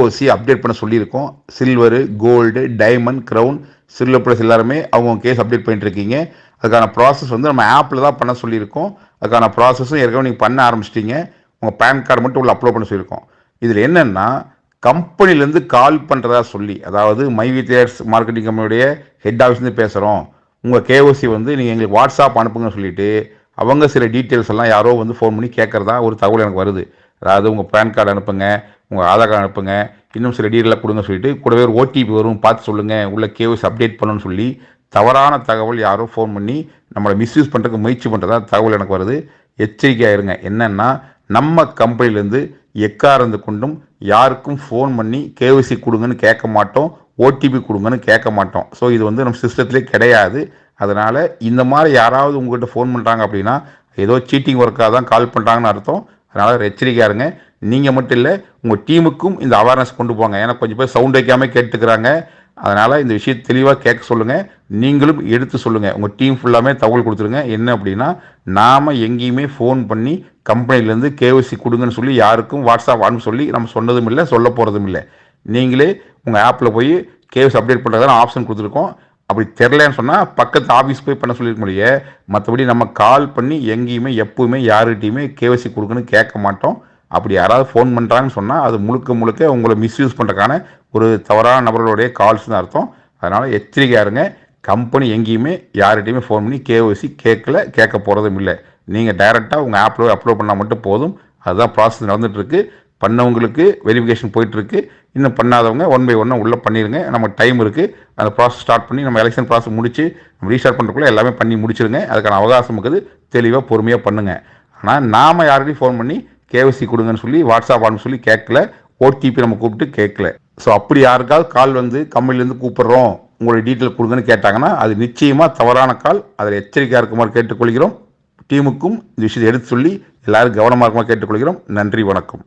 KOC update பண்ண சொல்லியிருக்கோம். Silver gold diamond crown silver plus எல்லாருமே அவங்க கேஸ் அப்டேட் பண்ணிட்டு இருக்கீங்க அதுக்கான ப்ராசஸ் வந்து நம்ம ஆப்பில் தான் பண்ண சொல்லியிருக்கோம். அதுக்கான ப்ராசஸும் ஏற்கனவே நீங்கள் பண்ண ஆரம்பிச்சிட்டிங்க. உங்கள் பேன் கார்டு மட்டும் உள்ள அப்லோட் பண்ண சொல்லியிருக்கோம். இதில் என்னென்னா கம்பெனிலேருந்து கால் பண்ணுறதா சொல்லி அதாவது மை தேர்ஸ் மார்க்கெட்டிங் கம்பெனியுடைய ஹெட் ஆஃபீஸ்லேருந்து பேசுகிறோம் உங்கள் கேஓசி வந்து நீங்கள் எங்களுக்கு வாட்ஸ்அப் அனுப்புங்கன்னு சொல்லிவிட்டு அவங்க சில டீட்டெயில்ஸ் எல்லாம் யாரோ வந்து ஃபோன் பண்ணி கேட்குறதா ஒரு தகவல் எனக்கு வருது. அதாவது உங்கள் பேன் கார்டு அனுப்புங்க. உங்கள் ஆதார் கார்டு அனுப்புங்க. இன்னும் சில டீட்டெயிலாக கொடுங்க சொல்லிட்டு கூடவே ஒரு ஓடிபி வரும் பார்த்து சொல்லுங்கள் உள்ள கேஓசி அப்டேட் பண்ணணும்னு சொல்லி தவறான தகவல் யாரோ ஃபோன் பண்ணி நம்மளை மிஸ்யூஸ் பண்ணுறதுக்கு முயற்சி பண்ணுறதா தகவல் எனக்கு வருது. எச்சரிக்கையாக இருங்க என்னென்னா நம்ம கம்பெனிலேருந்து எக்காரந்து கொண்டும் யாருக்கும் ஃபோன் பண்ணி கேஒசி கொடுங்கன்னு கேட்க மாட்டோம். ஓடிபி கொடுங்கன்னு கேட்க மாட்டோம். ஸோ இது வந்து நம்ம சிஸ்டத்திலே கிடையாது. அதனால் இந்த மாதிரி யாராவது உங்கள்கிட்ட ஃபோன் பண்ணுறாங்க அப்படின்னா ஏதோ சீட்டிங் ஒர்க்காக தான் கால் பண்ணுறாங்கன்னு அர்த்தம். அதனால் எச்சரிக்கையாக இருங்க. நீங்கள் மட்டும் இல்லை உங்கள் டீமுக்கும் இந்த அவேர்னஸ் கொண்டு போங்க. ஏன்னா கொஞ்சம் பேர் சவுண்ட் வைக்காமல் கேட்டுக்கிறாங்க. அதனால் இந்த விஷயத்தை தெளிவாக கேட்க சொல்லுங்கள் நீங்களும் எடுத்து சொல்லுங்கள் உங்கள் டீம் ஃபுல்லாமே தகவல் கொடுத்துருங்க. என்ன அப்படின்னா நாம் எங்கேயுமே ஃபோன் பண்ணி கம்பெனிலேருந்து கேஒசி கொடுங்கன்னு சொல்லி யாருக்கும் வாட்ஸ்அப் ஆன்னு சொல்லி நம்ம சொன்னதும் இல்லை சொல்ல போகிறதும் இல்லை. நீங்களே உங்கள் ஆப்பில் போய் கேஒசி அப்டேட் பண்ணுறதான ஆப்ஷன் கொடுத்துருக்கோம். அப்படி தெரிலன்னு சொன்னால் பக்கத்து ஆஃபீஸ் போய் பண்ண சொல்லியிருக்க முடியே மற்றபடி நம்ம கால் பண்ணி எங்கேயுமே எப்போவுமே யார்கிட்டையுமே கேஒசி கொடுக்குன்னு கேட்க மாட்டோம். அப்படி யாராவது ஃபோன் பண்ணுறாங்கன்னு சொன்னால் அது முழுக்க முழுக்க உங்களை மிஸ்யூஸ் பண்ணுறதுக்கான ஒரு தவறான நபர்களுடைய கால்ஸ் தான் அர்த்தம். அதனால் எச்சரிக்கையாக இருங்க. கம்பெனி எங்கேயுமே யார்கிட்டையுமே ஃபோன் பண்ணி கேஓசி கேட்கல கேட்க போகிறதும் இல்லை. நீங்கள் டைரெக்டாக உங்கள் ஆப்பில் அப்லோட் பண்ணால் மட்டும் போதும். அதுதான் ப்ராசஸ் நடந்துகிட்ருக்கு பண்ணவங்களுக்கு வெரிஃபிகேஷன் போயிட்டுருக்கு. இன்னும் பண்ணாதவங்க ஒன் பை ஒன்னாக உள்ளே பண்ணிடுங்க நமக்கு டைம் இருக்குது அந்த ப்ராசஸ் ஸ்டார்ட் பண்ணி நம்ம எலெக்ஷன் ப்ராசஸ் முடித்து நம்ம ரீஸ்டார்ட் பண்ணுறதுக்குள்ளே எல்லாமே பண்ணி முடிச்சிருங்க. அதுக்கான அவகாசம் இருக்குது. தெளிவாக பொறுமையாக பண்ணுங்கள் ஆனால் நாம் யார்கிட்டையும் ஃபோன் பண்ணி கேஒசி கொடுங்கன்னு சொல்லி வாட்ஸ்அப் ஆன் சொல்லி கேட்கல. ஓடிபி நம்ம கூப்பிட்டு கேட்கல. ஸோ அப்படி யாருக்காவது கால் வந்து கம்பெனிலேருந்து கூப்பிட்றோம் உங்களுடைய டீட்டெயில் கொடுங்கன்னு கேட்டாங்கன்னா அது நிச்சயமாக தவறான கால். அதில் எச்சரிக்கையாக இருக்குமாறு கேட்டுக்கொள்கிறோம். டீமுக்கும் இந்த விஷயத்தை எடுத்து சொல்லி எல்லாரும் கவனமாக இருக்குமாறு கேட்டுக்கொள்கிறோம். நன்றி வணக்கம்.